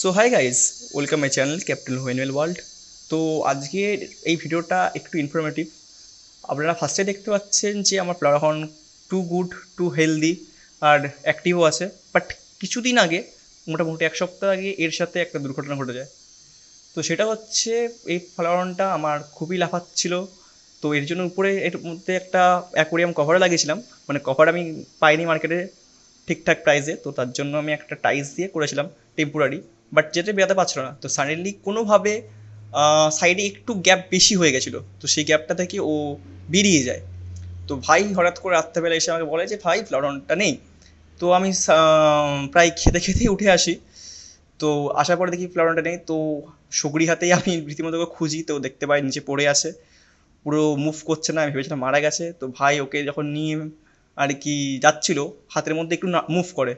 So hi guys welcome my channel captain হুইনওয়েল world তো আজকের এই ভিডিওটা একটু ইনফরমেটিভ আপনারা ফার্স্টে দেখতে পাচ্ছেন যে আমার এখন টু গুড টু হেলদি আর অ্যাক্টিভও আছে। বাট কিছুদিন আগে, মোটামুটি এক সপ্তাহ আগে এর সাথে একটা দুর্ঘটনা ঘটে যায়। তো সেটা হচ্ছে, এই ফ্লাওয়ারটা আমার খুবই লাফাচ্ছিল। তো এর জন্য উপরে এর মধ্যে একটা অ্যাকোরিয়াম কভার লাগিয়েছিলাম। মানে কভার আমি পাইনি মার্কেটে ঠিকঠাক প্রাইসে তো তার জন্য আমি একটা টাইস দিয়ে করেছিলাম টেম্পোরারি বাট যেতে বেরাতে পারছিল না। তো সাডেনলি কোনোভাবে সাইডে একটু গ্যাপ বেশি হয়ে গেছিল। তো সেই গ্যাপটা থেকে ও বেরিয়ে যায়। তো ভাই হঠাৎ করে রাত্রেবেলা এসে আমাকে বলে যে, ভাই ফ্লাওয়ারটা নেই। তো আমি প্রায় খেতে খেতেই উঠে আসি। তো আসার পরে দেখি ফ্লাওয়ারটা নেই। তো সগড়ি হাতেই আমি রীতিমতো খুঁজি। তো দেখতে পাই নিচে পড়ে আছে। পুরো মুভ করছে না, আমি ভেবেছিলাম মারা গেছে। তো ভাই ওকে যখন নিয়ে আর কি যাচ্ছিল, হাতের মধ্যে একটু মুভ করে।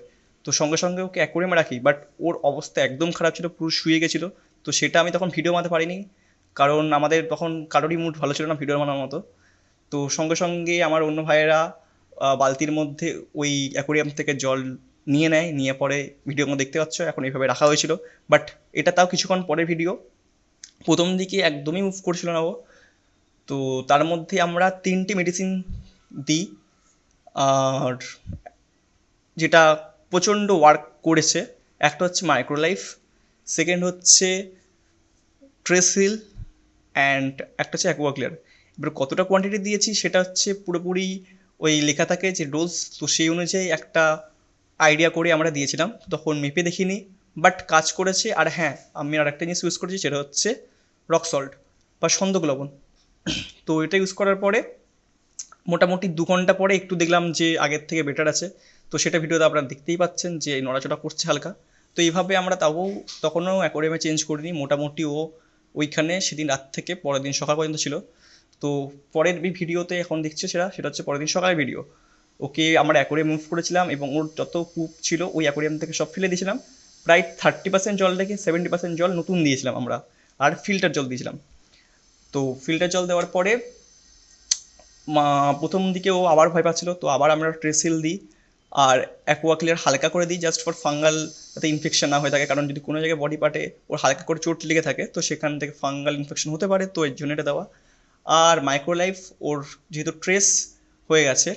তো সঙ্গে সঙ্গে ওকে অ্যাকোরিয়ামে রাখি বাট ওর অবস্থা একদম খারাপ ছিল, পুরো শুয়ে গেছিল। তো সেটা আমি তখন ভিডিও বানাতে পারিনি, কারণ আমাদের তখন কারোরই মুড ভালো ছিল না ভিডিও বানানোর মতো। তো সঙ্গে সঙ্গে আমার অন্য ভাইয়েরা বালতির মধ্যে ওই অ্যাকোরিয়াম থেকে জল নিয়ে নেয়, নিয়ে পরে ভিডিও দেখতে পাচ্ছ, এখন এইভাবে রাখা হয়েছিল। বাট এটা তাও কিছুক্ষণ পরের ভিডিও প্রথম দিকে একদমই মুভ করছিল না ও। তো তার মধ্যে আমরা তিনটে মেডিসিন দিই, আর যেটা প্রচণ্ড ওয়ার্ক করেছে। একটা হচ্ছে মাইক্রোলাইফ সেকেন্ড হচ্ছে ট্রেসিল অ্যান্ড একটা হচ্ছে অ্যাকোয়া ক্লিয়ার এবার কতটা কোয়ান্টিটি দিয়েছি সেটা হচ্ছে পুরোপুরি ওই লেখা থাকে যে ডোজ তো সেই অনুযায়ী একটা আইডিয়া করে আমরা দিয়েছিলাম। তখন মেপে দেখিনি বাট কাজ করেছে। আর হ্যাঁ আমি আর একটা জিনিস ইউজ করেছি, সেটা হচ্ছে রক সল্ট বা সন্দক লবণ। তো এটা ইউজ করার পরে মোটামুটি দু ঘণ্টা পরে একটু দেখলাম যে আগের থেকে বেটার আছে। তো সেটা ভিডিওতে আপনারা দেখতেই পাচ্ছেন যে নড়াচড়া করছে হালকা। তো এইভাবে আমরা তাও তখনও অ্যাকোরিয়ামে চেঞ্জ করিনি, মোটামুটি ও ওইখানে সেদিন রাত থেকে পরের দিন সকাল পর্যন্ত ছিল। তো পরের ভিডিওতে এখন দেখছে সেটা সেটা হচ্ছে পরের দিন সকালের ভিডিও। ওকে আমরা অ্যাকোরিয়াম মুভ করেছিলাম এবং ওর যত কূপ ছিল ওই অ্যাকোরিয়াম থেকে সব ফেলে দিয়েছিলাম। প্রায় থার্টি পার্সেন্ট জল সেভেন্টি পার্সেন্ট জল নতুন দিয়েছিলাম আমরা, আর ফিল্টার জল দিয়েছিলাম। তো ফিল্টার জল দেওয়ার পরে প্রথম দিকে ও আবার ভয় পাচ্ছিল, তো আবার আমরা ট্রেসিল দিই। আর অ্যাকোয়া ক্লিয়ার হালকা করে দিই জাস্ট ফর ফাঙ্গাল যাতে ইনফেকশন না হয়ে থাকে। কারণ যদি কোনো জায়গায় বডি পার্টে ওর হালকা করে চোট লেগে থাকে, তো সেখান থেকে ফাঙ্গাল ইনফেকশন হতে পারে, তো এর জন্য এটা দেওয়া। আর মাইক্রোলাইফ ওর যেহেতু ট্রেস হয়ে গেছে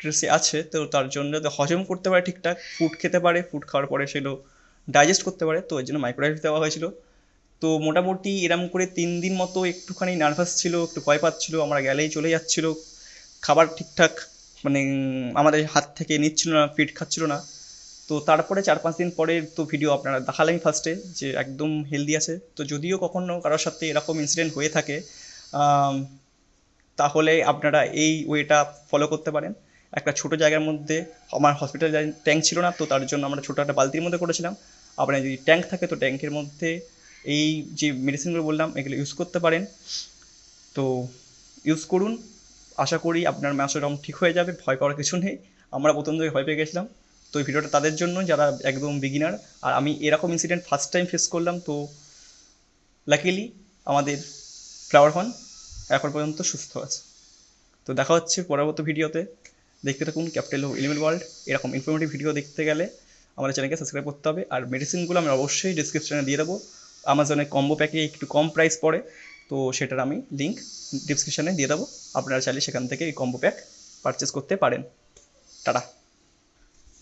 ট্রেসে আছে, তো তার জন্য যাতে হজম করতে পারে ঠিকঠাক ফুড খেতে পারে ফুড খাওয়ার পরে সেগুলো ডাইজেস্ট করতে পারে, তো এর জন্য মাইক্রোলাইফ দেওয়া হয়েছিল। তো মোটামুটি এরম করে তিন দিন মতো একটুখানি নার্ভাস ছিল, একটু ভয় পাচ্ছিল, আমরা গেলেই চলে যাচ্ছিল, খাবার ঠিকঠাক মানে আমাদের হাত থেকে নিচ্ছিল না ফিট খাচ্ছিল না। তো তারপরে চার পাঁচ দিন পরে তো ভিডিও আপনারা দেখালেন ফার্স্টে যে একদম হেলদি আছে। তো যদিও কখনো কারোর সাথে এরকম ইনসিডেন্ট হয়ে থাকে তাহলে আপনারা এই ওয়েটা ফলো করতে পারেন। একটা ছোটো জায়গার মধ্যে আমার হসপিটাল ট্যাঙ্ক ছিল না, তো তার জন্য আমরা ছোটো একটা বালতির মধ্যে করেছিলাম। আপনার যদি ট্যাঙ্ক থাকে, তো ট্যাঙ্কের মধ্যে এই যে মেডিসিনগুলো বললাম, এগুলো ইউজ করতে পারেন। তো ইউজ করুন। আশা করি আপনার মাস এরকম ঠিক হয়ে যাবে, ভয় পাওয়ার কিছু নেই। আমরা প্রথম থেকে ভয় পেয়ে গেছিলাম। তো এই ভিডিওটা তাদের জন্য, যারা একদম বিগিনার আর আমি এরকম ইনসিডেন্ট ফার্স্ট টাইম ফেস করলাম, তো লাকিলি আমাদের ফ্লাওয়ার হন এখন পর্যন্ত সুস্থ আছে। তো দেখা হচ্ছে পরবর্তী ভিডিওতে। দেখতে থাকুন ক্যাপিটাল এলিমেন্ট ওয়ার্ল্ড এরকম ইনফরমেটিভ ভিডিও দেখতে গেলে আমাদের চ্যানেলকে সাবস্ক্রাইব করতে হবে। আর মেডিসিনগুলো আমি অবশ্যই ডিসক্রিপশনে দিয়ে দেবো। আমাজনে কম্বো প্যাকে একটু কম প্রাইস পড়ে। তো সেটার আমি লিঙ্ক ডিসক্রিপশানে দিয়ে দেবো। আপনারা চাইলে সেখান থেকে এই কম্বো প্যাক পারচেস করতে পারেন। টাটা।